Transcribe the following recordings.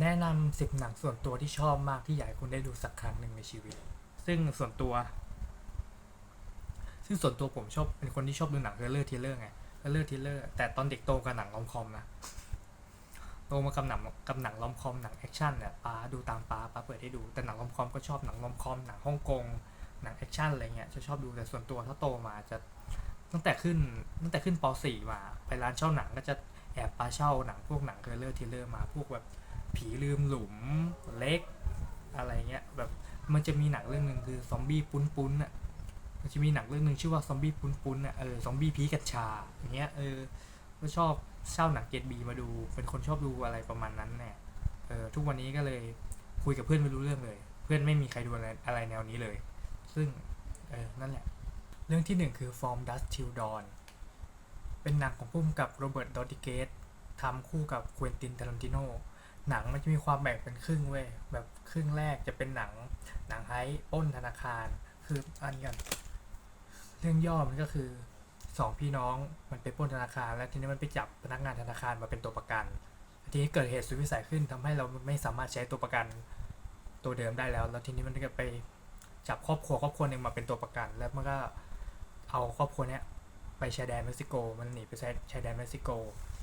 แนะนำสิบหนังส่วนตัวที่ชอบมากที่อยากให้คุณได้ดูสักครั้งหนึ่งในชีวิต ซึ่งส่วนตัว ซึ่งส่วนตัวผมชอบเป็นคนที่ชอบดูหนังเฮอร์เรอร์ทีเลอร์ไงเฮอร์เรอร์ทีเลอร์แต่ตอนเด็กโตกับหนังลอมคอมนะโตมากับหนังกับหนังลอมคอมหนังแอคชั่นเนี่ยป้าดูตามป้าป้าเปิดให้ดูแต่หนังลอมคอมก็ชอบหนังลอมคอมหนังฮ่องกงหนังแอคชั่นอะไรเงี้ยจะชอบดูแต่ส่วนตัวถ้าโตมาจะตั้งแต่ขึ้นตั้งแต่ขึ้นป .4 มา ไปร้านเช่าหนังก็จะแอบปาเช่าหนังพวกหนังเฮอร์เรอร์ทีเลอร์มาพวกแบบ ผีลืมหลุมเล็กอะไรเงี้ยแบบมันจะมีหนังเรื่องหนึ่งคือซอมบี้ปุ้นปุ้นอะมันจะมีหนังเรื่องหนึ่งชื่อว่าซอมบี้ปุ้นปุ้นอะเออซอมบี้ผีกัญชาอย่างเงี้ยเออก็ชอบเช่าหนังเกตบีมาดู เป็นคนชอบดูอะไรประมาณนั้นเนี่ยเออทุกวันนี้ก็เลยคุยกับเพื่อนไม่รู้เรื่องเลย เพื่อนไม่มีใครดูอะไรอะไรแนวนี้เลย ซึ่งเออนั่นแหละ เรื่องที่หนึ่งคือ From Dusk Till Dawn เป็นหนังของผู้กำกับโรเบิร์ต ดอติเกตทำคู่กับควินตินเทารันติโน หนังมันจะมีความแบ่งเป็นครึ่งเว้ยแบบครึ่งแรกจะเป็นหนังหนังไฮป้นธนาคาร คืออันกันเรื่องย่อมันก็คือสองพี่น้องมันไปป้นธนาคาร แล้วทีนี้มันไปจับพนักงานธนาคารมาเป็นตัวประกัน ทีนี้เกิดเหตุสุดวิสัยขึ้นทำให้เราไม่สามารถใช้ตัวประกันตัวเดิมได้แล้ว แล้วทีนี้มันก็ไปจับครอบครัวครอบครัวหนึ่งมาเป็นตัวประกัน แล้วมันก็เอาครอบครัวเนี้ยไปชายแดนเม็กซิโก มันหนีไปชายชายแดนเม็กซิโก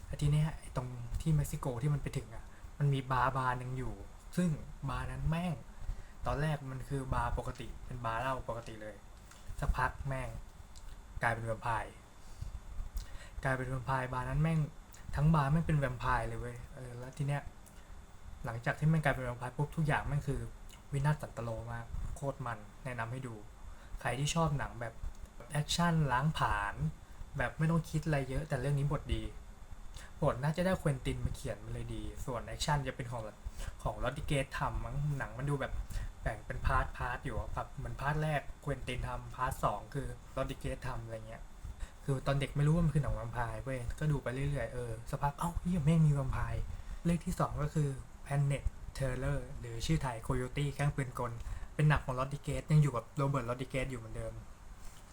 แล้วทีนี้ตรงที่เม็กซิโกที่มันไปถึงอะ มันมีบาร์บาร์หนึ่งอยู่ ซึ่งบาร์นั้นแม่ง ตอนแรกมันคือบาร์ปกติ เป็นบาร์เหล้าปกติเลย สักพักแม่ง กลายเป็นแวมไพร์กลายเป็นแวมไพร์บาร์นั้นแม่งทั้งบาร์แม่งเป็นแวมไพร์เลยเว้ยเออแล้วทีเนี้ยหลังจากที่มันกลายเป็นแวมไพร์ปุ๊บทุกอย่างแม่งคือวินาศสันตโลมากโคตรมันแนะนำให้ดู ใครที่ชอบหนังแบบแอคชั่นล้างผลาญแบบไม่ต้องคิดอะไรเยอะแต่เรื่องนี้บทดี บทน่าจะได้ควินตินมาเขียนมันเลยดี ส่วนแอคชั่นจะเป็นของของลอติเกตทำมั้งหนังมันดูแบบแบ่งเป็นพาร์ทพาร์ทอยู่แบบเหมือนพาร์ทแรกควินตินทำพาร์ทสองคือลอติเกตทำอะไรเงี้ย คือตอนเด็กไม่รู้ว่ามันคือหนังแวมไพร์เว้ย ก็ดูไปเรื่อยๆ เออสักพักเอ้าเฮียแม่งมีแวมไพร์เรื่องที่สองก็คือ Planet Terror หรือชื่อไทย Coyote แกล้งปืนกล เป็นหนังของลอติเกตยังอยู่กับโรเบิร์ตลอติเกตอยู่เหมือนเดิม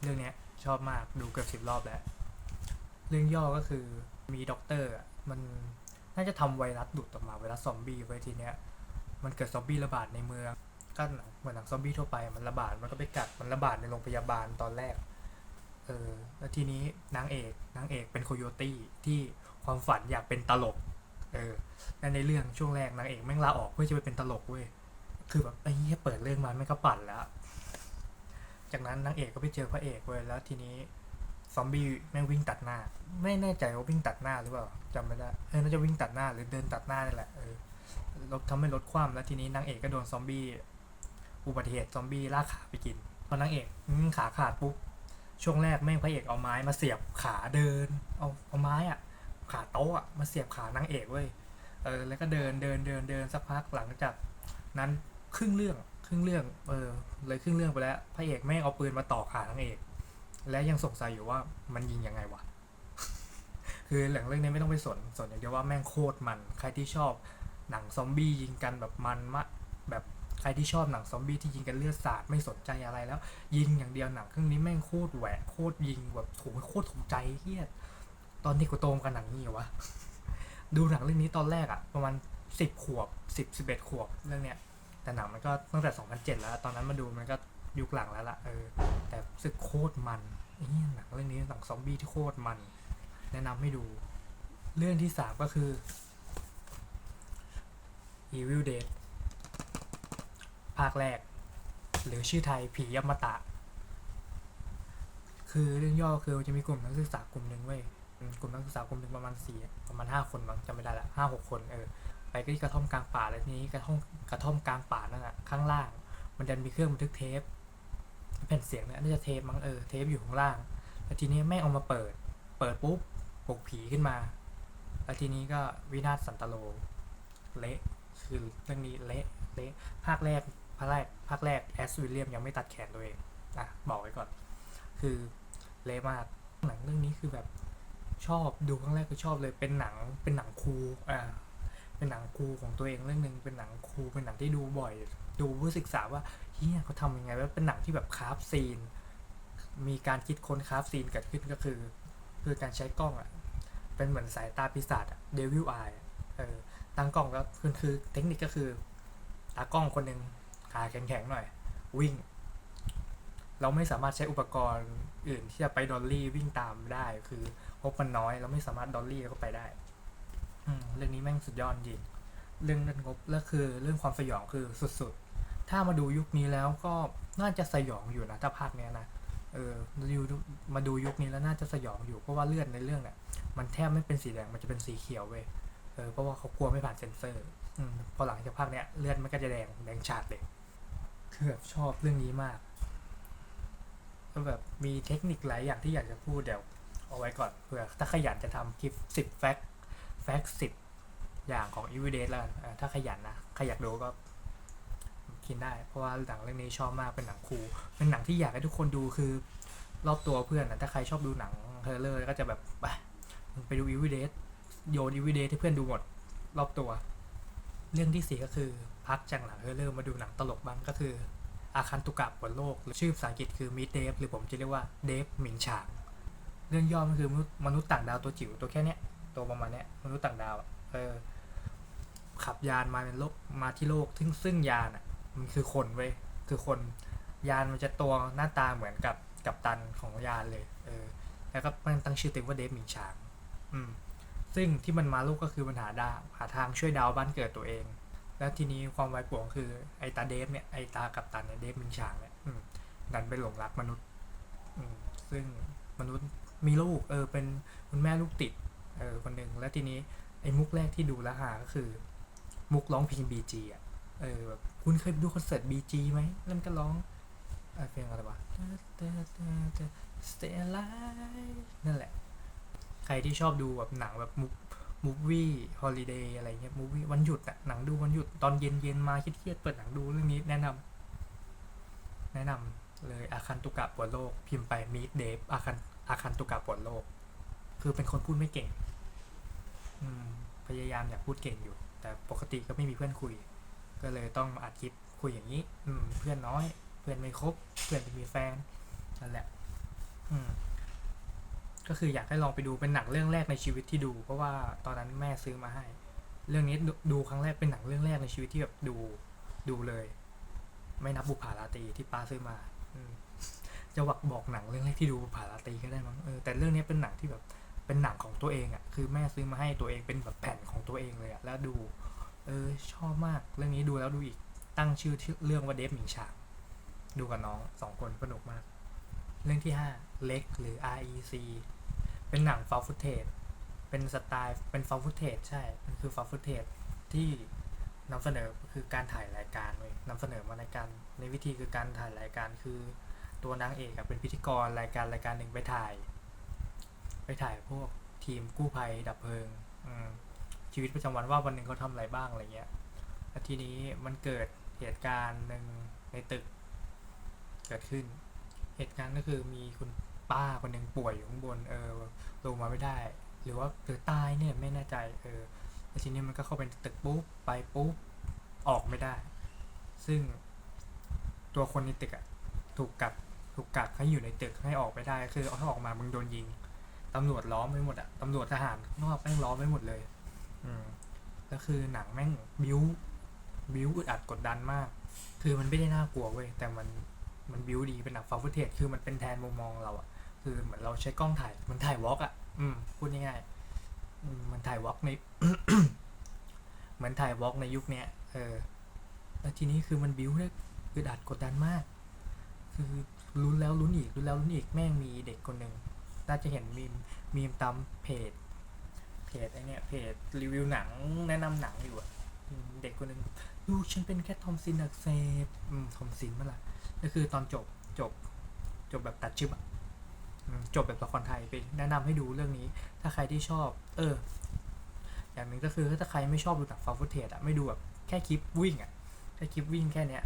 เรื่องเนี้ยชอบมากดูเกือบสิบรอบแล้ว เรื่องย่อก็คือ มีด็อกเตอร์มันน่าจะทำไวรัสดุดออกมาไวรัสซอมบี้ไว้ทีเนี้ยมันเกิดซอมบี้ระบาดในเมืองก็เหมือนหนังซอมบี้ทั่วไปมันระบาดมันก็ไปกัดมันระบาดในโรงพยาบาลตอนแรกเออแล้วทีนี้นางเอกนางเอกเป็นโคโยตี้ที่ความฝันอยากเป็นตลกเออและในเรื่องช่วงแรกนางเอกแม่งลาออกเพื่อจะไปเป็นตลกเว้ยคือแบบไอ้เหี้ยเปิดเรื่องมาแม่งก็ปั่นแล้ว จากนั้นนางเอกก็ไปเจอพระเอกเว้ยแล้วทีนี้ ซอมบี้แม่งวิ่งตัดหน้า ไม่แน่ใจว่าวิ่งตัดหน้าหรือเปล่าจำไม่ได้เออน่าจะวิ่งตัดหน้าหรือเดินตัดหน้านี่แหละเออรถทำให้รถคว่ำแล้วทีนี้นางเอกก็โดนซอมบี้อุบัติเหตุซอมบี้ลากขาไปกินพอนางเอกขาขาดปุ๊บช่วงแรกแม่งพระเอกเอาไม้มาเสียบขาเดิน เอาเอาไม้อะขาโต๊ะอะมาเสียบขานางเอกเว้ยเออแล้วก็เดินเดินเดินเดินสักพักหลังจากนั้นครึ่งเรื่องครึ่งเรื่องเออเลยครึ่งเรื่องไปแล้วพระเอกแม่งเอาปืนมาต่อขานางเอก และยังสงสัยอยู่ว่ามันยิงยังไงวะ คือหลังเรื่องนี้ไม่ต้องไปสนสนอย่างเดียวว่าแม่งโคตรมัน ใครที่ชอบหนังซอมบี้ยิงกันแบบมันมะแบบใครที่ชอบหนังซอมบี้ที่ยิงกันเลือดสาดไม่สนใจอะไรแล้ว ยิงอย่างเดียวหนังเครื่องนี้แม่งโคตรแหวกโคตรยิงแบบโหโคตรถูกใจเฮียตอนนี้กูโตมกันหนังนี้เหรอวะดูหนังเรื่องนี้ตอนแรกอะประมาณสิบขวบสิบสิบเอ็ดขวบเรื่องเนี้ยแต่หนังมันก็ตั้งแต่สองพันเจ็ดแล้ว ตอนนั้นมาดูมันก็ ยุคหลังแล้วล่ะเออแต่รู้สึกโคตรมันไอ้เหี้ยหนังเรื่องนี้หนังซอมบี้ที่โคตรมัน แนะนำให้ดู เรื่องที่สามก็คือ Evil Dead ภาคแรก หรือชื่อไทยผียมตะ คือเรื่องย่อคือจะมีกลุ่มนักศึกษากลุ่มหนึ่งเว้ยกลุ่มนักศึกษากลุ่มหนึ่งประมาณสี่ประมาณห้าคนมั้งจำไม่ได้ละห้าหกคนเออไปก็ที่กระท่อมกลางป่าแล้วทีนี้กระท่อมกระท่อมกลางป่านั่นแหะข้างล่าง มันดันมีเครื่องบันทึกเทป แผ่นเสียงเนี่ยน่าจะเทปมั้งเออเทปอยู่ข้างล่าง แล้วทีนี้แม่งเอามาเปิด เปิดปุ๊บปลุกผีขึ้นมา แล้วทีนี้ก็วินาศสันตโล เละ คือเรื่องนี้เละเละภาคแรกภาคแรกภาคแรกแอสวิลเลียมยังไม่ตัดแขนตัวเองอะบอกไว้ก่อน คือเละมากหนังเรื่องนี้คือแบบชอบดูครั้งแรกคือชอบเลยเป็นหนังเป็นหนังครูอ่าเป็นหนังครูของตัวเองเรื่องหนึ่งเป็นหนังครูเป็นหนังที่ดูบ่อย ดูเพื่อศึกษาว่าเฮียเขาทำยังไงว่าเป็นหนังที่แบบคราฟซีน มีการคิดค้นคราฟซีนเกิดขึ้นก็คือ คือการใช้กล้องอะเป็นเหมือนสายตาปีศาจอะเดวิลไอเออตั้งกล้องก็คือคือเทคนิคก็คือตากล้องคนหนึ่งขาแข็งๆหน่อย วิ่ง เราไม่สามารถใช้อุปกรณ์อื่นที่จะไปดอลลี่วิ่งตามได้ คืองบมันน้อย เราไม่สามารถดอลลี่แล้วก็ไปได้อืมเรื่องนี้แม่งสุดยอดจริงเรื่องเรื่องงบแล้วคือเรื่องความสยองคือสุดๆ ถ้ามาดูยุคนี้แล้วก็น่าจะสยองอยู่นะถ้าภาคเนี้ยนะเออมาดูมาดูยุคนี้แล้วน่าจะสยองอยู่เพราะว่าเลือดในเรื่องเนี่ยมันแทบไม่เป็นสีแดงมันจะเป็นสีเขียวเว้ยเออเพราะว่าเขากลัวไม่ผ่านเซ็นเซอร์อืมพอหลังจากภาคเนี้ยเลือดมันก็จะแดงแดงฉาดเลยคือแบบชอบเรื่องนี้มากก็แบบมีเทคนิคหลายอย่างที่อยากจะพูดเดี๋ยวเอาไว้ก่อนเผื่อถ้าขยันจะทำคลิปสิบแฟกแฟกสิบอย่างของ e v i d a t e แล้วกันเออถ้าขยันนะใครอยากดูก็ กินได้ เพราะว่าหนังเรื่องนี้ชอบมากเป็นหนังคูเป็นหนังที่อยากให้ทุกคนดูคือ รอบตัวเพื่อนนะถ้าใครชอบดูหนังเฮอร์เลอร์ก็จะแบบไปไปดู e v i d a t e โยน e v i d a t e ให้เพื่อนดูหมดรอบตัว เรื่องที่สี่ก็คือพักจากหนังเฮอร์เรอร์มาดูหนังตลกบ้างก็คือ อาคันตุกะบนโลกหรือชื่อภาษาอังกฤษคือ Meet Dave หรือผมจะเรียกว่าเดฟหมิงฉางเรื่องย่อมันคือมนุษย์ต่างดาวตัวจิ๋วตัวแค่เนี้ยตัวประมาณเนี้ยมนุษย์ต่างดาวเออขับยานมาเป็นโลกมาที่โลกซึ่งซึ่งยานอะ มันคือคนเว้ยคือคนยานมันจะตัวหน้าตาเหมือนกับกัปตันของยานเลย เออ แล้วก็มันตั้งชื่อเต็มว่าเดฟหมิงฉาง อืม ซึ่งที่มันมาโลกก็คือมันหาดาหาทางช่วยดาวบ้านเกิดตัวเอง แล้วทีนี้ความไวป่วงคือไอตาเดฟเนี่ยไอตากับตันเนี่ยเดฟมิงฉางเนี่ยอืมดันไปหลงรักมนุษย์ อืม ซึ่งมนุษย์มีลูก เออ เป็นคุณแม่ลูกติด เออ คนหนึ่งแล้วทีนี้ไอมุกแรกที่ดูแล้วหาก็คือ มุกร้องเพลงบีจีอะ เออแบบคุณเคยดูคอนเสิร์ตบีจีไหมแล้วมันก็ร้องเพลงอะไรวะ Stay alive นั่นแหละ ใครที่ชอบดูแบบหนังแบบมุกมูฟวี่ฮอลิเดย์อะไรเงี้ยมูฟวี่วันหยุดอะหนังดูวันหยุดตอนเย็นเย็นมาเครียดเปิดหนังดูเรื่องนี้แนะนำแนะนำเลยอาคันตุกะปวดโลก พิมพ์ไปมีดเดฟอาคันอาคันตุกะปวดโลก คือเป็นคนพูดไม่เก่ง อืม พยายามอยากพูดเก่งอยู่ แต่ปกติก็ไม่มีเพื่อนคุย ก็เลยต้องมาอัดคลิปคุยอย่างนี้ อืม เพื่อนน้อย เพื่อนไม่ครบ เพื่อนไม่มีแฟนนั่นแหละ อืม ก็คืออยากให้ลองไปดูเป็นหนังเรื่องแรกในชีวิตที่ดู เพราะว่าตอนนั้นแม่ซื้อมาให้ เรื่องนี้ดูครั้งแรกเป็นหนังเรื่องแรกในชีวิตที่แบบดูดูเลย ไม่นับบุปผาราตรีที่ป้าซื้อมา อืมจะวักบอกหนังเรื่องแรกที่ดูบุปผาราตรีก็ได้มั้งเออแต่เรื่องนี้เป็นหนังที่แบบเป็นหนังของตัวเองอะ่ะ คือแม่ซื้อมาให้ตัวเองเป็นแบบแผ่นของตัวเองเลยอะ่ะ แล้วดู เออ ชอบมากเรื่องนี้ดูแล้วดูอีก ตั้งชื่อเรื่องว่าเดฟหมิงฉางดูกับน้องสองคนสนุกมาก เรื่องที่ห้าเล็กหรือ REC เป็นหนังฟาวฟุตเทจเป็นสไตล์เป็นฟาวฟุตเทจใช่ มันคือฟาวฟุตเทจที่นำเสนอคือการถ่ายรายการเว้ยนำเสนอมารายการในวิธีคือการถ่ายรายการคือ ตัวนางเอกเป็นพิธีกรรายการรายการหนึ่งไปถ่าย ไปถ่ายพวกทีมกู้ภัยดับเพลิง อืม ชีวิตประจำวันว่าวันหนึ่งเขาทำอะไรบ้างอะไรเงี้ยแล้วทีนี้มันเกิดเหตุการณ์หนึ่งในตึก เกิดขึ้น เหตุการณ์ก็คือมีคุณป้าคนหนึ่งป่วยอยู่ข้างบน เออลงมาไม่ได้ หรือว่าหรือตายเนี่ยไม่แน่ใจเออแล้วทีนี้มันก็เข้าไปตึกปุ๊บไปปุ๊บออกไม่ได้ ซึ่งตัวคนในตึกอะถูกกักถูกกักให้อยู่ในตึกให้ออกไม่ได้ คือเอาถ้าออกมามึงโดนยิงตำรวจล้อมไปหมดอะตำรวจทหารนอกแม่งล้อมไปหมดเลย แล้วคือหนังแม่งบิวบิวอึดอัดกดดันมาก คือมันไม่ได้น่ากลัวเว้ย แต่มันมันบิวดีเป็นหนังฟาวฟุตเทจคือมันเป็นแทนมุมมองเราอะคือเหมือนเราใช้กล้องถ่ายเหมันถ่ายวอล์กอะอืม พูดง่ายๆมันถ่ายวอล์กในเหมือนถ่ายวอล์กในยุคเนี้ย เออ แล้วทีนี้คือมันบิวได้อึดอัดกดดันมาก คือลุ้นแล้วลุ้นอีกลุ้นแล้วลุ้นอีก แม่งมีเด็กคนหนึ่งน่าจะเห็นมีมมีมตามเพจ จไอเนี่ยเพจรีวิวหนังแนะนำหนังอยู่อะเด็กคนหนึ่งลูกฉันเป็นแค่ทอมซินอักเสบอืมทอมซินมื่อไหร่ก็คือตอนจบจบ จบแบบตัดชิปอะจบแบบละครไทยไปแนะนำให้ดูเรื่องนี้ ถ้าใครที่ชอบ เออ อย่างหนึ่งก็คือถ้าใครไม่ชอบดูหนังฟาฟุตเทจอะไม่ดูแบบแค่คลิปวิ่งอะแค่คลิปวิ่งแค่เนี้ย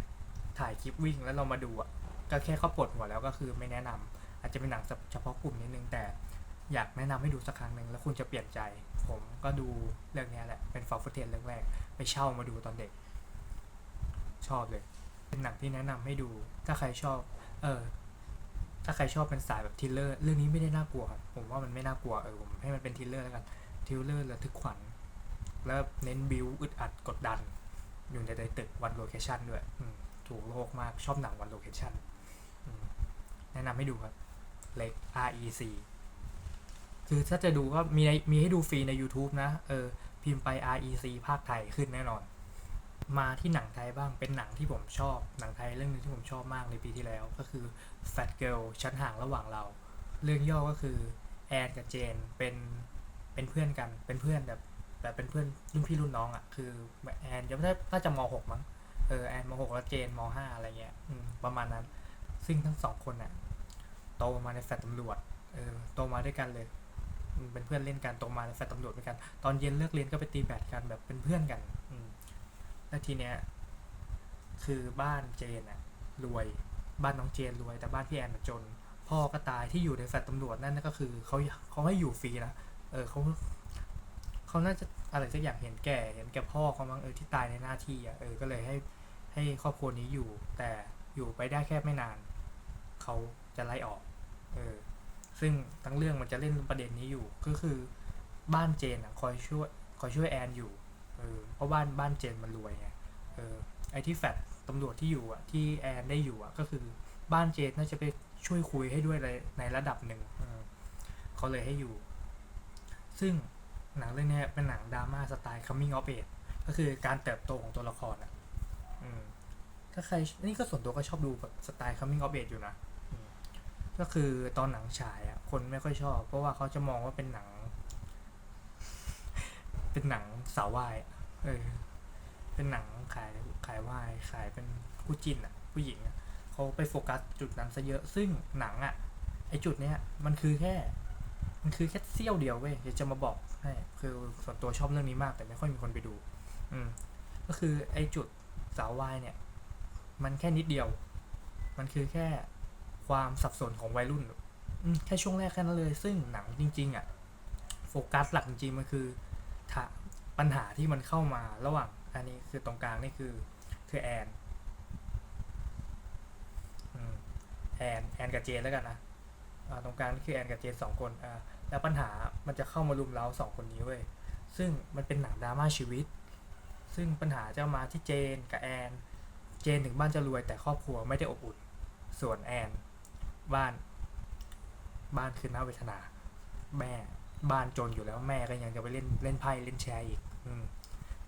ถ่ายคลิปวิ่งแล้วเรามาดูอะก็แค่เขาปวดหัวแล้วก็คือไม่แนะนำอาจจะเป็นหนังเฉพาะกลุ่มนิดนึงแต่ อยากแนะนำให้ดูสักครั้งหนึ่งแล้วคุณจะเปลี่ยนใจ ผมก็ดูเรื่องนี้แหละ เป็นฟอร์ฟเทนเรื่องแรก ไปเช่ามาดูตอนเด็ก ชอบเลย เป็นหนังที่แนะนำให้ดู ถ้าใครชอบ เออ ถ้าใครชอบเป็นสายแบบทิลเลอร์เรื่องนี้ไม่ได้น่ากลัวครับ ผมว่ามันไม่น่ากลัว เออ ผมให้มันเป็นทิลเลอร์แล้วกัน ทิลเลอร์ระทึกขวัญ แล้วเน้นบิวอึดอัดกดดัน อยู่ในใตึกวันโลเคชันด้วยถูกโลกมาก ชอบหนังวันโลเคชันแนะนำให้ดูครับ เล็ก REC คือถ้าจะดูก็มีในมีให้ดูฟรีใน YouTube นะ เออ พิมพ์ไป REC ภาคไทยขึ้นแน่นอน มาที่หนังไทยบ้างเป็นหนังที่ผมชอบ หนังไทยเรื่องนึงที่ผมชอบมากในปีที่แล้ว ก็คือ Fat Girl ชั้นห่างระหว่างเรา เรื่องย่อก็คือแอนกับเจนเป็นเป็นเพื่อนกันเป็นเพื่อนแบบแบบเป็นเพื่อนรุ่นพี่รุ่นน้องอะ่ะคือแอนจะไม่ได้น่าจะมหกมั้งเออแอนมหกแล้วเจนมห้าอะไรเงี้ยประมาณนั้น ซึ่งทั้งสองคนน่ะโตมาในแฟลตตำรวจเออโตมาด้วยกันเลย เป็นเพื่อนเล่นกันโตมาในแฟลตตำรวจด้วยกัน ตอนเย็นเลิกเรียนก็ไปตีแบดกันแบบเป็นเพื่อนกัน อืแล้วทีเนี้ยคือบ้านเจนอะรวย บ้านน้องเจนรวย แต่บ้านพี่แอนน่ะจน พ่อก็ตายที่อยู่ในแฟลตตำรวจนั่นก็คือเขาเขาให้อยู่ฟรีนะเออเขาเขาน่าจะอะไรสักอย่างเห็นแก่เห็นแก่พ่อเขามั้งเออที่ตายในหน้าที่อะเออก็เลยให้ให้ครอบครัวนี้อยู่ แต่อยู่ไปได้แค่ไม่นาน เขาจะไล่ออก เออ ซึ่งทั้งเรื่องมันจะเล่นประเด็นนี้อยู่ ก็คือบ้านเจนอะคอยช่วยคอยช่วยแอนอยู่เออเพราะบ้านบ้านเจนมันรวยไงเออไอที่แฟลตำรวจที่อยู่อะที่แอนได้อยู่อะก็คือบ้านเจนน่าจะไปช่วยคุยให้ด้วยในในระดับหนึ่งเขาเลยให้อยู่ ซึ่งหนังเรื่องนี้เป็นหนังดราม่าสไตล์ coming of age ก็คือการเติบโตของตัวละครอะถ้าใครนี่ก็ส่วนตัวก็ชอบดูแบบสไตล์ coming of age อยู่นะ ก็คือตอนหนังฉายอะคนไม่ค่อยชอบ เพราะว่าเขาจะมองว่าเป็นหนัง เป็นหนังสาววายเออเป็นหนังขายขายวายขายเป็นคู่จิ้นอะ ผู้หญิงอะเขาไปโฟกัสจุดนั้นซะเยอะซึ่งหนังอะไอจุดเนี้ยมันคือแค่ มันคือแค่เสี้ยวเดียวเว้ยเดี๋ยวจะมาบอกให้คือส่วนตัวชอบเรื่องนี้มาก แต่ไม่ค่อยมีคนไปดู อืม ก็คือไอจุดสาววายเนี่ย มันแค่นิดเดียว มันคือแค่ ความสับสนของวัยรุ่นแค่ช่วงแรกแค่นั้นเลย ซึ่งหนังจริง ๆ อะ โฟกัสหลักจริงๆมันคือปัญหาที่มันเข้ามาระหว่าง อันนี้คือตรงกลางนี่คือคือแอนแอนแอนกับเจนแล้วกันนะตรงกลางนี่คือแอนกับเจนสองคนแล้วปัญหามันจะเข้ามารุมเร้าสองคนนี้เว้ยซึ่งมันเป็นหนังดราม่าชีวิต ซึ่งปัญหาจะมาที่เจนกับแอน เจนถึงบ้านจะรวยแต่ครอบครัวไม่ได้อบอุ่น ส่วนแอน บ้าน บ้านคือน่าเวทนา แม่บ้านจนอยู่แล้วแม่ก็ยังจะไปเล่นเล่นไพ่เล่นแชร์อีก อืม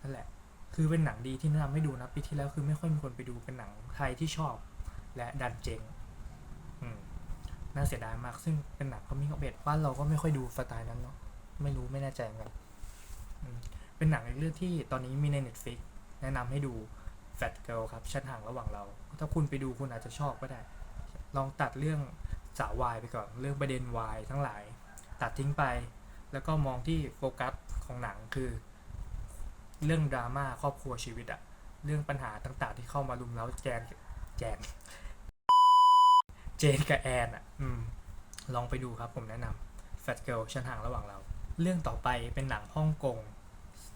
นั่นแหละ คือเป็นหนังดีที่แนะนำให้ดูนะปีที่แล้วคือไม่ค่อยมีคนไปดูเป็นหนังไทยที่ชอบ และดันเจงอืมน่าเสียดายมาก ซึ่งเป็นหนังเขามีของเบ็ดบ้านเราก็ไม่ค่อยดูสไตล์นั้นเนาะไม่รู้ไม่แน่ใจเหมือนกันเป็นหนังอีกเรื่องที่ตอนนี้มีใน Netflix แนะนำให้ดู Fat Girl ครับ ชั้นห่างระหว่างเรา ถ้าคุณไปดูคุณอาจจะชอบก็ได้ ลองตัดเรื่องสาววายไปก่อนเรื่องประเด็นวายทั้งหลาย ตัดทิ้งไป แล้วก็มองที่โฟกัสของหนังคือ เรื่องดราม่าครอบครัวชีวิตอะเรื่องปัญหาต่างๆ ที่เข้ามารุมเร้าแจนแจนเจนกับแอนอะอืมลองไปดูครับผมแนะนำ Fat Girl ชั้นห่างระหว่างเรา เรื่องต่อไปเป็นหนังฮ่องกง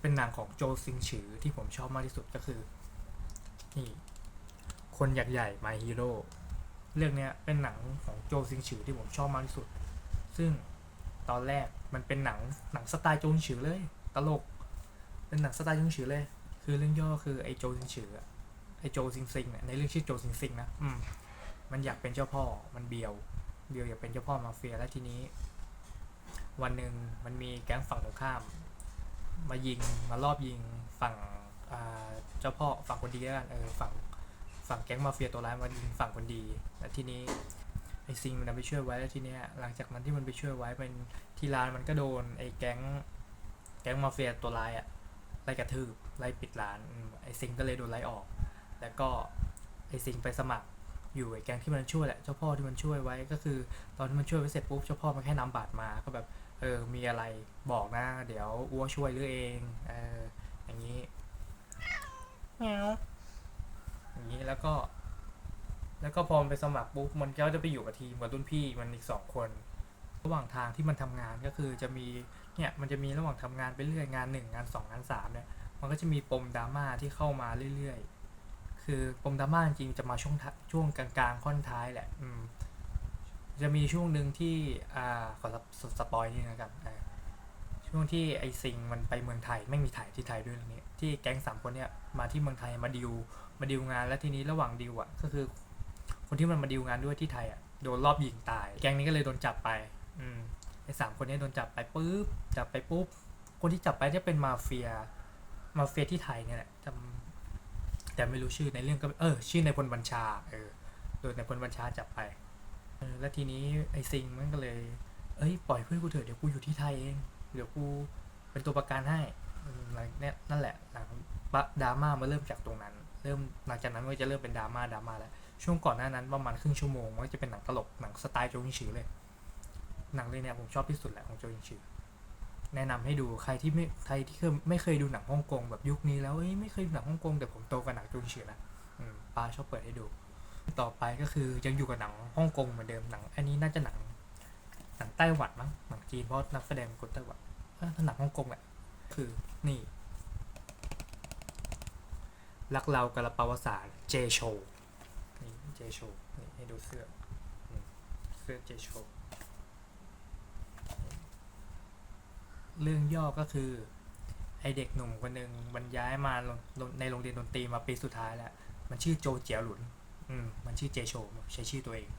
เป็นหนังของโจซิงฉือที่ผมชอบมากที่สุดก็คือนี่คนอยากใหญ่ My Hero เรื่องนี้เป็นหนังของโจซิงฉือที่ผมชอบมากที่สุด ซึ่งตอนแรกมันเป็นหนังหนังสไตล์โจซิงฉือเลย ตลก เป็นหนังสไตล์โจซิงฉือเลย คือเรื่องย่อคือไอ้โจซิงฉือไอ้โจซิงซิงเนี่ยในเรื่องชื่อโจซิงซิงนะอืมมันอยากเป็นเจ้าพ่อ มันเบียว เบียวอยากเป็นเจ้าพ่อมาเฟีย แล้วทีนี้ วันหนึ่งมันมีแก๊งฝั่งตรงข้าม มายิง มารอบยิงฝั่งเจ้าพ่อฝั่งคนดีแล้วกัน เออ ฝั่ง ฝั่งแก๊งมาเฟียตัวร้ายมายิงฝั่งคนดี แล้วทีนี้ไอ้ซิงมันไปช่วยไว้แล้วทีเนี้ยหลังจากนั้นที่มันไปช่วยไว้มันที่ร้านมันก็โดนไอ้แก๊งแก๊งมาเฟียตัวร้ายอะไล่กระทืบไล่ปิดร้านไอ้ซิงก็เลยโดนไล่ออก แล้วก็ไอ้ซิงไปสมัครอยู่ไอ้แก๊งที่มันช่วยแหละเจ้าพ่อที่มันช่วยไว้ก็คือ ตอนที่มันช่วยไว้เสร็จปุ๊บเจ้าพ่อมันแค่นำบาตรมาก็แบบเออมีอะไรบอกนะ เดี๋ยวอ้วช่วยหรือเองเอออย่างนี้แมวอย่างนี้ แล้วก็ แล้วก็พอมันไปสมัครปุ๊บมันก็จะไปอยู่กับทีมกับรุ่นพี่มันอีกสองคน ระหว่างทางที่มันทำงานก็คือจะมีเนี่ยมันจะมีระหว่างทำงานไปเรื่อยงานหนึ่งงานสองงานสามเนี่ย มันก็จะมีปมดราม่าที่เข้ามาเรื่อยๆ คือปมดราม่าจริงจะมาช่วงท้ายช่วงกลางๆค่อนท้ายแหละ อืม จะมีช่วงหนึ่งที่อ่าขอสปสปอยนี่นะครับอ่า ช่วงที่ไอซิงมันไปเมืองไทยไม่มีถ่ายที่ไทยด้วยเรื่องนี้ที่แก๊งสามคนเนี่ยมาที่เมืองไทยมาดิวมาดิวงาน แล้วทีนี้ระหว่างดิวอะก็คือ คนที่มันมาดิวงานด้วยที่ไทยอะโดนรอบยิงตาย แก๊งนี้ก็เลยโดนจับไป อืมไอสามคนนี้โดนจับไปปุ๊บจับไปปุ๊บคนที่จับไปเนี่ยเป็นมาเฟีย มาเฟียที่ไทยเนี่ยแหละจำแต่ไม่รู้ชื่อในเรื่องก็เออชื่อในพลบัญชา เออโดนในพลบัญชาจับไปเออแล้วทีนี้ไอซิงมันก็เลย เอ้ยปล่อยเพื่อนกูเถอะเดี๋ยวกูอยู่ที่ไทยเอง เดี๋ยวกูเป็นตัวประกันให้อะไรเนี่ยนั่นแหละหลังดราม่ามาเริ่มจากตรงนั้น เริ่มหลังจากนั้นมันก็จะเริ่มเป็นดราม่าดราม่าแล้วช่วงก่อนหน้านั้นประมาณครึ่งชั่วโมงมันก็จะเป็นหนังตลกหนังสไตล์โจยิงฉือเลย หนังเรื่องนี้ผมชอบที่สุดแหละของโจยิงฉือแนะนำให้ดูใครที่ไม่ใครที่เคยไม่เคยดูหนังฮ่องกงแบบยุคนี้แล้วเอ้ยไม่เคยดูหนังฮ่องกงแต่ผมโตกับหนังโจยิงฉือนะอืมป้าชอบเปิดให้ดู ต่อไปก็คือยังอยู่กับหนังฮ่องกงเหมือนเดิมหนัง อันนี้น่าจะหนังหนังไต้หวันมั้งหนังจีนเพราะนักแสดงเป็นคนไต้หวัน ถ้าหนังฮ่องกงแหละคือนี่รักเรากระปาวสารเจโชนี่เจโชนี่ให้ดูเสื้อเสื้อเจโชเรื่องย่อก็คือ ไอเด็กหนุ่มคนหนึ่งมันย้ายมาในโรงเรียนดนตรีมาปีสุดท้ายแล้ว มันชื่อโจเจียวหลุน อืมมันชื่อเจโชใช้ชื่อตัวเอง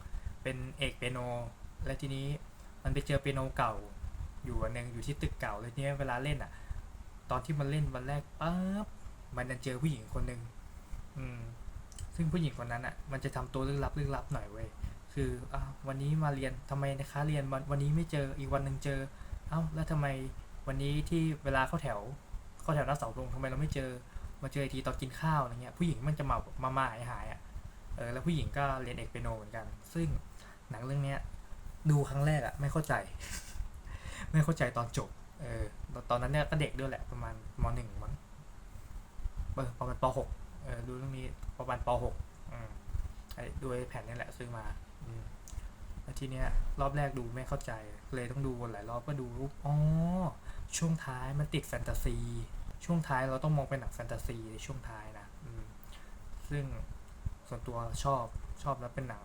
เป็นเอกเปียโน และทีนี้มันไปเจอเปียโนเก่า อยู่อันหนึงอยู่ที่ตึกเก่าเลยทีนี้เวลาเล่นอะ ตอนที่มันเล่นวันแรกปั๊บมันจะเจอผู้หญิงคนหนึ่งอืม ซึ่งผู้หญิงคนนั้นอะ มันจะทำตัวลึกลับลึกลับหน่อยเว้ยคืออะวันนี้มาเรียนทำไมนะคะเรียนวันวันนี้ไม่เจออีกวันหนึ่งเจอ เอ้าแล้วทำไมวันนี้ที่เวลาเข้าแถว เข้าแถวหน้าเสาธงทำไมเราไม่เจอมาเจออีกทีตอนกินข้าวอะไรเงี้ยผู้หญิงมันจะมามามาหายหายอะเออแล้วผู้หญิงก็เรียนเอกเปโนเหมือนกัน ซึ่งหนังเรื่องเนี้ยดูครั้งแรกอะไม่เข้าใจ ไม่เข้าใจตอนจบเออตอนนั้นเนี่ยก็เด็กด้วยแหละประมาณมหนึ่งมั้งประมาณปหกเออดูเรื่องนี้ประมาณปหกอืมไอ้ด้วยแผ่นนี่แหละซื้อมาอืมแล้วทีเนี้ยรอบแรกดูไม่เข้าใจ เลยต้องดูวนหลายรอบก็ดูรูปอ๋อช่วงท้ายมันติดแฟนตาซี ช่วงท้ายเราต้องมองเป็นหนังแฟนตาซีในช่วงท้ายนะอืมซึ่งส่วนตัวชอบชอบแล้วเป็นหนัง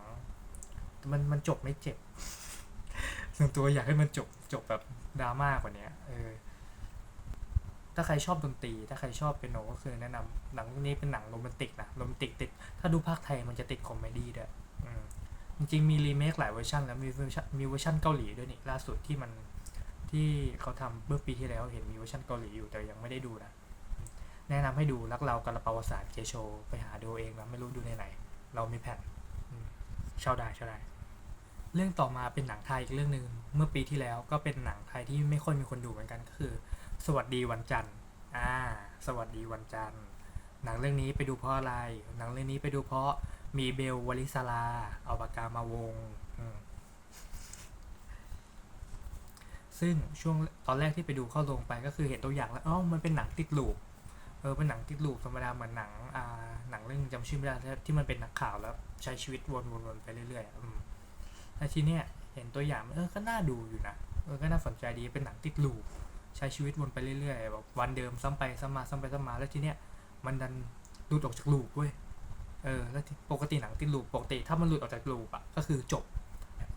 แต่มันมันจบไม่เจ็บ ส่วนตัวอยากให้มันจบจบแบบดราม่ากว่านี้เออ ถ้าใครชอบดนตรี ถ้าใครชอบเปียโนก็คือแนะนำหนังเรื่องนี้เป็นหนังโรแมนติกนะโรแมนติกติด ถ้าดูภาคไทยมันจะติดคอมเมดี้ด้วยจริงๆมีรีเมคหลายเวอร์ชันแล้วมีเวอร์ชันมีเวอร์ชันเกาหลีด้วยนี่ล่าสุดที่มันที่เขาทำเมื่อปีที่แล้วเห็นมีเวอร์ชันเกาหลีอยู่แต่ยังไม่ได้ดูนะแนะนำให้ดูรักเรากับระปาวสารเจโช ไปหาดูเองนะไม่รู้ดูในไหน เรามีแผ่นเช่าได้เช่าได้ เรื่องต่อมาเป็นหนังไทยอีกเรื่องหนึ่งเมื่อปีที่แล้วก็เป็นหนังไทยที่ไม่ค่อยมีคนดูเหมือนกันก็คือ สวัสดีวันจันทร์อ่า สวัสดีวันจันทร์ หนังเรื่องนี้ไปดูเพราะอะไร หนังเรื่องนี้ไปดูเพราะมีเบลวลิสลาเอาปากกามาวงซึ่งช่วงตอนแรกที่ไปดูเข้าโรงไปก็คือเห็นตัวอย่างแล้วอ๋อมันเป็นหนังติดลูปเออเป็นหนังติดลูปธรรมดาเหมือนหนังอ่าหนังเรื่องจำชื่อไม่ได้ที่มันเป็นนักข่าวแล้วใช้ชีวิตวนๆไปเรื่อยๆอ แล้วทีเนี้ยเห็นตัวอย่างเออก็น่าดูอยู่นะเออก็น่าสนใจดีเป็นหนังติดลูปใช้ชีวิตวนไปเรื่อยๆแบบวันเดิมซ้ำไปซ้ำมาซ้ำไปซ้ำมาแล้วทีเนี้ยมันดันหลุดออกจากลูปเว้ยเออแล้วปกติหนังติดลูปปกติถ้ามันหลุดออกจากลูปอะก็คือจบ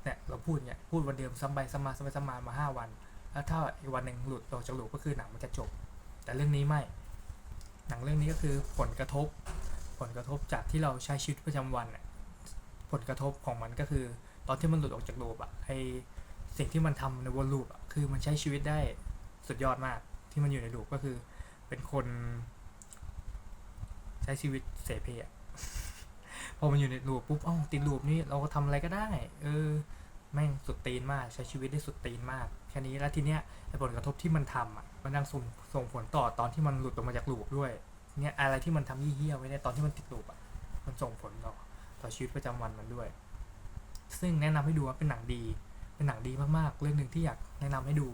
เนี่ยเราพูดเนี่ยพูดวันเดิมซ้ำไปซ้ำมาซ้ำไปซ้ำมามาห้าวันแล้วถ้าอีกวันหนึ่งหลุดออกจากลูปก็คือหนังมันจะจบ แต่เรื่องนี้ไม่ หนังเรื่องนี้ก็คือผลกระทบ ผลกระทบจากที่เราใช้ชีวิตประจำวันน่ะผลกระทบของมันก็คือ ตอนที่มันหลุดออกจากลูปอะไอสิ่งที่มันทำในวนลูปอะคือมันใช้ชีวิตได้สุดยอดมากที่มันอยู่ในลูปก็คือ เป็นคน ใช้ชีวิตเสเพอะพอมันอยู่ในลูปปุ๊บอ้าวติดลูปนี่เราก็ทำอะไรก็ได้ เออ แม่งสุดตีนมาก ใช้ชีวิตได้สุดตีนมากแค่นี้แล้วทีเนี้ยผลกระทบที่มันทำอะมันยังส่งส่งผลต่อตอนที่มันหลุดออกมาจากลูปด้วยเนี่ยอะไรที่มันทำเหี้ยไว้ในตอนที่มันติดลูปอะมันส่งผลต่อต่อชีวิตประจำวันมันด้วย ซึ่งแนะนำให้ดูว่าเป็นหนังดี เป็นหนังดีมากๆ เรื่องหนึ่งที่อยากแนะนำให้ดู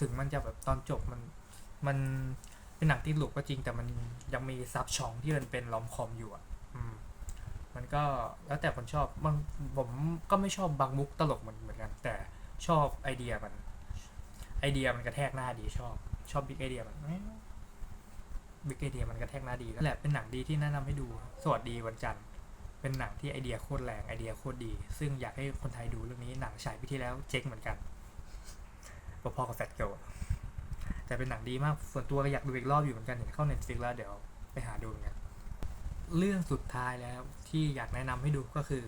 ถึงมันจะแบบตอนจบมันมันเป็นหนังติดลูปก็จริง แต่มันยังมีซับช่องที่มันเป็นลอมคอมอยู่อะอืมมันก็แล้วแต่คนชอบบางผมก็ไม่ชอบบางมุกตลกเหมือนเหมือนกัน แต่ชอบไอเดียมัน ไอเดียมันกระแทกหน้าดีชอบ ชอบบิ๊กไอเดียมันบิ๊กไอเดียมันกระแทกหน้าดีนั่นแหละเป็นหนังดีที่แนะนำให้ดู สวัสดีวันจันทร์ เป็นหนังที่ไอเดียโคตรแรงไอเดียโคตรดี ซึ่งอยากให้คนไทยดูเรื่องนี้หนังฉายปีที่แล้วเจ๊งเหมือนกันพอๆกับแฟตเกิลแต่เป็นหนังดีมากส่วนตัวก็อยากดูอีกรอบอยู่เหมือนกันเห็นเข้าเน็ตฟิกแล้วเดี๋ยวไปหาดูเหมือนกันเรื่องสุดท้ายแล้วที่อยากแนะนำให้ดูก็คือ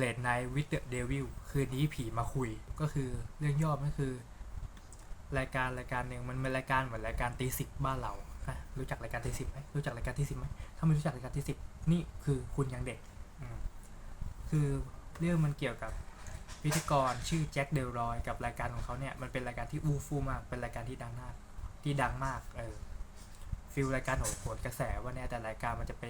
Late Night with the Devil คืนนี้ผีมาคุยก็คือเรื่องย่อมันก็คือ รายการรายการหนึ่งมันเป็นรายการเหมือนรายการตีสิบบ้านเราฮะรู้จักรายการตีสิบไหมรู้จักรายการตีสิบไหมถ้าไม่รู้จักรายการตีสิบนี่คือคุณยังเด็ก คือเรื่องมันเกี่ยวกับพิธีกรชื่อแจ็คเดลรอยกับรายการของเขาเนี่ยมันเป็นรายการที่อู้ฟู่มากเป็นรายการที่ดังมากที่ดังมากเออฟิลรายการโหดโหดกระแสว่าเนี่ยแต่รายการมันจะไป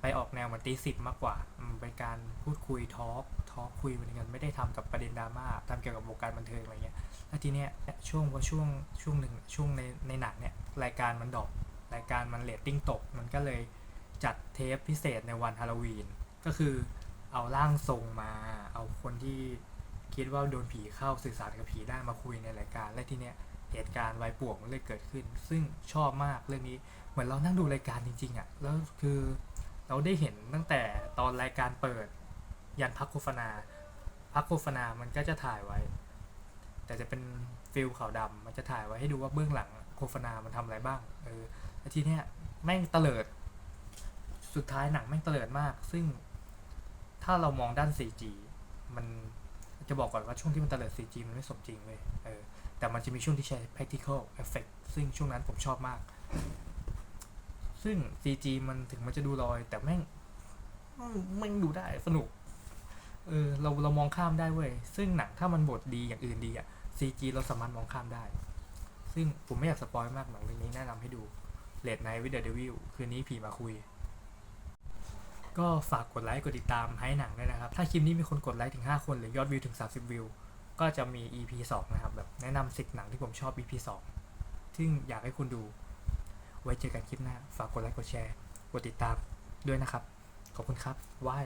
ไปออกแนวเหมันตีสิบมากกว่าเป็นการพูดคุยทอล์กทอล์กคุยเหมือนกันไม่ได้ทำกับประเด็นดราม่าทำเกี่ยวกับวงการบันเทิงอะไรเงี้ยแล้วทีเนี้ยช่วงว่าช่วงช่วงหนึ่งช่วงในในหนังเนี่ยรายการมันดรอปรายการมันเรตติ้งตก มันก็เลยจัดเทปพิเศษในวันฮาโลวีน ก็คือเอาร่างทรงมา เอาคนที่คิดว่าโดนผีเข้าสื่อสารกับผีได้มาคุยในรายการ และทีเนี้ยเหตุการณ์วายป่วงมันเลยเกิดขึ้น ซึ่งชอบมากเรื่องนี้ เหมือนเรานั่งดูรายการจริงๆอะ่ะ แล้วคือเราได้เห็นตั้งแต่ตอนรายการเปิด ยันพักโฆษณา พักโฆษณามันก็จะถ่ายไว้ แต่จะเป็นฟิลขาวดำมันจะถ่ายไว้ให้ดูว่าเบื้องหลังโฆษณามันทำอะไรบ้าง เออแล้วทีเนี้ยแม่งเตลิด สุดท้ายหนังแม่งเตลิดมาก ซึ่ง ถ้าเรามองด้าน CG มันจะบอกก่อนว่าช่วงที่มันเตลิด CG มันไม่สมจริงเลยเออแต่มันจะมีช่วงที่ใช้ practical effect ซึ่งช่วงนั้นผมชอบมาก ซึ่ง CG มันถึงมันจะดูลอย แต่แม่งแม่งดูได้สนุก เออเราเรามองข้ามได้เว้ย ซึ่งหนังถ้ามันบทดีอย่างอื่นดีอะ CG เราสามารถมองข้ามได้ ซึ่งผมไม่อยากสปอยมากหนังเรื่องนี้แนะนำให้ดู Late Night with the Devil คืนนี้ผีมาคุย ก็ฝากกดไลค์กดติดตามให้หนังด้วยนะครับ ถ้าคลิปนี้มีคนกดไลค์ถึง 5 คนหรือยอดวิวถึง 30 วิว ก็จะมี EP 2 นะครับ แบบแนะนำ10 หนังที่ผมชอบ EP 2 ซึ่งอยากให้คุณดู ไว้เจอกันคลิปหน้า ฝากกดไลค์กดแชร์ กดติดตามด้วยนะครับ ขอบคุณครับว้าย